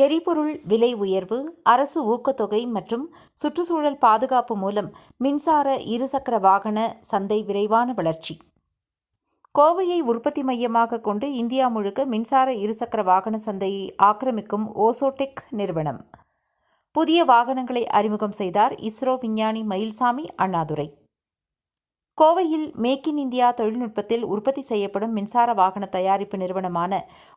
எரிபொருள் விலை உயர்வு அரசு ஊக்கத்தொகை மற்றும் சுற்றுச்சூழல் பாதுகாப்பு மூலம் மின்சார இருசக்கர வாகன சந்தை விரைவான வளர்ச்சி. கோவையை உற்பத்தி மையமாக கொண்டு இந்தியா முழுக்க மின்சார இருசக்கர வாகன சந்தையை ஆக்கிரமிக்கும் ஓசோடெக் நிறுவனம். புதிய வாகனங்களை அறிமுகம் செய்தார் இஸ்ரோ விஞ்ஞானி மயில்சாமி அண்ணாதுரை. கோவையில் மேக் இன் இந்தியா தொழில்நுட்பத்தில் உற்பத்தி செய்யப்படும் மின்சார வாகன தயாரிப்பு நிறுவனமான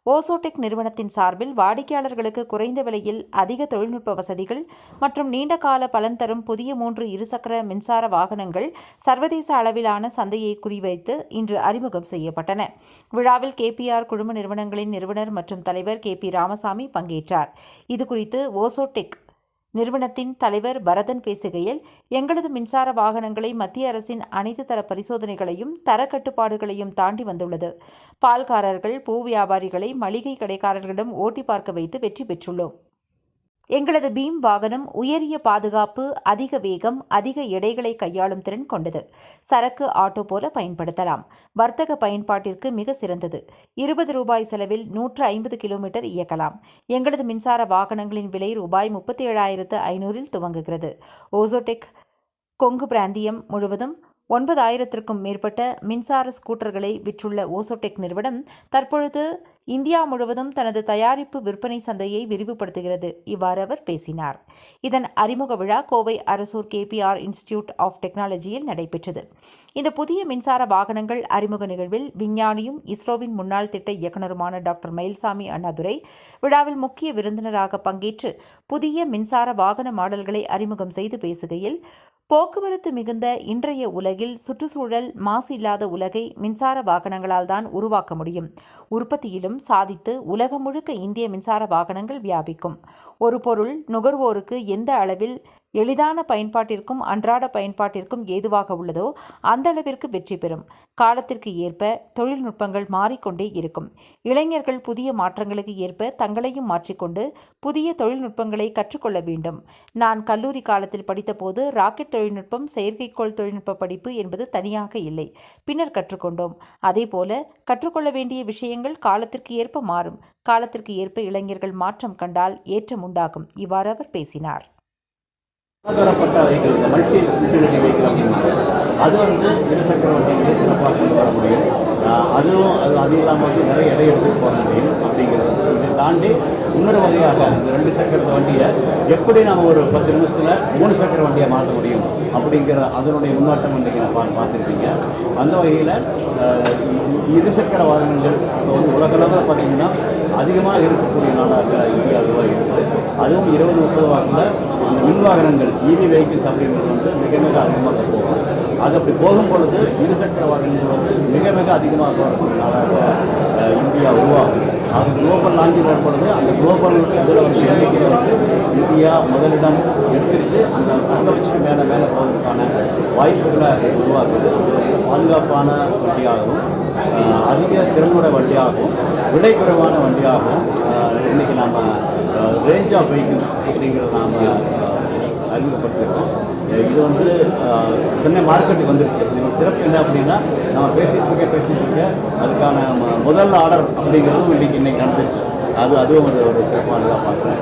ஓசோடெக் நிறுவனத்தின் சார்பில் வாடிக்கையாளர்களுக்கு குறைந்த விலையில் அதிக தொழில்நுட்ப வசதிகள் மற்றும் நீண்டகால பலன் தரும் புதிய மூன்று இருசக்கர மின்சார வாகனங்கள் சர்வதேச அளவிலான சந்தையை குறிவைத்து இன்று அறிமுகம் செய்யப்பட்டன. விழாவில் கேபிஆர் குழும நிறுவனங்களின் நிறுவனர் மற்றும் தலைவர் கே பி ராமசாமி பங்கேற்றார். இதுகுறித்து ஓசோடெக் நிறுவனத்தின் தலைவர் பரதன் பேசுகையில் எங்களது மின்சார வாகனங்களை மத்திய அரசின் அனைத்து தர பரிசோதனைகளையும் தர கட்டுப்பாடுகளையும் தாண்டி வந்துள்ளது. பால்காரர்கள் பூ வியாபாரிகளை மளிகை கடைக்காரர்களிடம் ஓட்டி பார்க்க வைத்து வெற்றி பெற்றுள்ளோம். எங்களது பீம் வாகனம் உயரிய பாதுகாப்பு அதிக வேகம் அதிக எடைகளை கையாளும் திறன் கொண்டது. சரக்கு ஆட்டோ போல பயன்படுத்தலாம். வர்த்தக பயன்பாட்டிற்கு மிக சிறந்தது. இருபது ரூபாய் செலவில் நூற்று ஐம்பது கிலோமீட்டர் இயக்கலாம். எங்களது மின்சார வாகனங்களின் விலை ரூபாய் முப்பத்தி ஏழாயிரத்து ஐநூறில் துவங்குகிறது. ஓசோடெக் கொங்கு பிராந்தியம் முழுவதும் ஒன்பதாயிரத்திற்கும் மேற்பட்ட மின்சார ஸ்கூட்டர்களை விற்றுள்ள ஓசோடெக் நிறுவனம் தற்பொழுது இந்தியா முழுவதும் தனது தயாரிப்பு விற்பனை சந்தையை விரிவுபடுத்துகிறது. இவ்வாறு அவர் பேசினார். இதன் அறிமுக விழா Kovai Arasur KPR institute of டெக்னாலஜியில் நடைபெற்றது. இந்த புதிய மின்சார வாகனங்கள் அறிமுக நிகழ்வில் விஞ்ஞானியும் இஸ்ரோவின் முன்னாள் திட்ட இயக்குநருமான டாக்டர் மயில்சாமி அண்ணாதுரை விழாவில் முக்கிய விருந்தினராக பங்கேற்று புதிய மின்சார வாகன மாடல்களை அறிமுகம் செய்து பேசுகையில் போக்குவரத்து மிகுந்த இன்றைய உலகில் சுற்றுச்சூழல் மாசு இல்லாத உலகை மின்சார வாகனங்களால் தான் உருவாக்க முடியும். உற்பத்தியிலும் சாதித்து உலகம் முழுக்க இந்திய மின்சார வாகனங்கள் வியாபிக்கும். ஒரு பொருள் நுகர்வோருக்கு எந்த அளவில் எளிதான பயன்பாட்டிற்கும் அன்றாட பயன்பாட்டிற்கும் ஏதுவாக உள்ளதோ அந்த அளவிற்கு வெற்றி பெறும். காலத்திற்கு ஏற்ப தொழில்நுட்பங்கள் மாறிக்கொண்டே இருக்கும். இளைஞர்கள் புதிய மாற்றங்களுக்கு ஏற்ப தங்களையும் மாற்றிக்கொண்டு புதிய தொழில்நுட்பங்களை கற்றுக்கொள்ள வேண்டும். நான் கல்லூரி காலத்தில் படித்தபோது ராக்கெட் தொழில்நுட்பம் செயற்கைக்கோள் தொழில்நுட்ப படிப்பு என்பது தனியாக இல்லை. பின்னர் கற்றுக்கொண்டோம். அதேபோல கற்றுக்கொள்ள வேண்டிய விஷயங்கள் காலத்திற்கு ஏற்ப மாறும். காலத்திற்கு ஏற்ப இளைஞர்கள் மாற்றம் கண்டால் ஏற்றம் உண்டாகும். இவ்வாறு அவர் பேசினார். பலதரப்பட்ட வெஹிக்கிள் இந்த மல்டி யூட்டிலிட்டி வெஹிக்கிள் அப்படின்னாங்க அது வந்து இருசக்கர வண்டிகளே சிறப்பாக கொண்டு வர முடியும். அதுவும் அது அது இல்லாமல் வந்து நிறைய எடை எடுத்துகிட்டு போக முடியும் அப்படிங்கிறது இதை தாண்டி இன்னொரு வகையாக இந்த ரெண்டு சக்கரத்த வண்டியை எப்படி நம்ம ஒரு பத்து நிமிஷத்தில் மூணு சக்கர வண்டியை மாற்ற முடியும் அப்படிங்கிற அதனுடைய முன்னோட்டம் இன்றைக்கி நான் பா பார்த்துருப்பீங்க. அந்த வகையில் இருசக்கர வாகனங்கள் இப்போ வந்து உலகளவில் பார்த்திங்கன்னா அதிகமாக இருக்கக்கூடிய நாடாக இந்தியா இருக்குது அதுவும் இருபது முப்பது வாக்கில் மின்வாகனங்கள் மின் வாகனங்கள் இவி வெஹிக்கிள்ஸ் அப்படிங்கிறது வந்து மிக மிக அதிகமாக போகும். அது அப்படி போகும் பொழுது இருசக்கர வாகனங்கள் வந்து மிக மிக அதிகமாக வரக்கூடிய நாடாக இந்தியா உருவாகும். அது குளோபல் லாங்கிங் வரும் பொழுது அந்த குளோபல் இதில் வந்து எண்ணிக்கையில் வந்து இந்தியா முதலிடம் எடுத்துருச்சு. அந்த தங்க வச்சுட்டு மேலே மேலே போவதற்கான வாய்ப்புகளை உருவாக்குது. அது வந்து பாதுகாப்பான வண்டியாகவும் அதிக திறனுடைய வண்டியாகவும் விலை குறைவான வண்டியாகவும் இன்றைக்கி இன்னைக்கு நாம் ரேஞ்ச் ஆஃப் வெஹிக்கிள்ஸ் அப்படிங்கிறத நாம் அறிமுகப்படுத்திருக்கோம் இது வந்து உடனே மார்க்கெட்டுக்கு வந்துருச்சு. இதோட சிறப்பு என்ன அப்படின்னா நம்ம பேசிகிட்டு இருக்க பேசிகிட்டு இருக்க அதுக்கான ம- முதல் ஆர்டர் அப்படிங்கிறதும் இன்றைக்கி இன்றைக்கி நடந்துருச்சு. அது அதுவும் ஒரு ஒரு சிறப்பானதாக பார்க்குறேன்.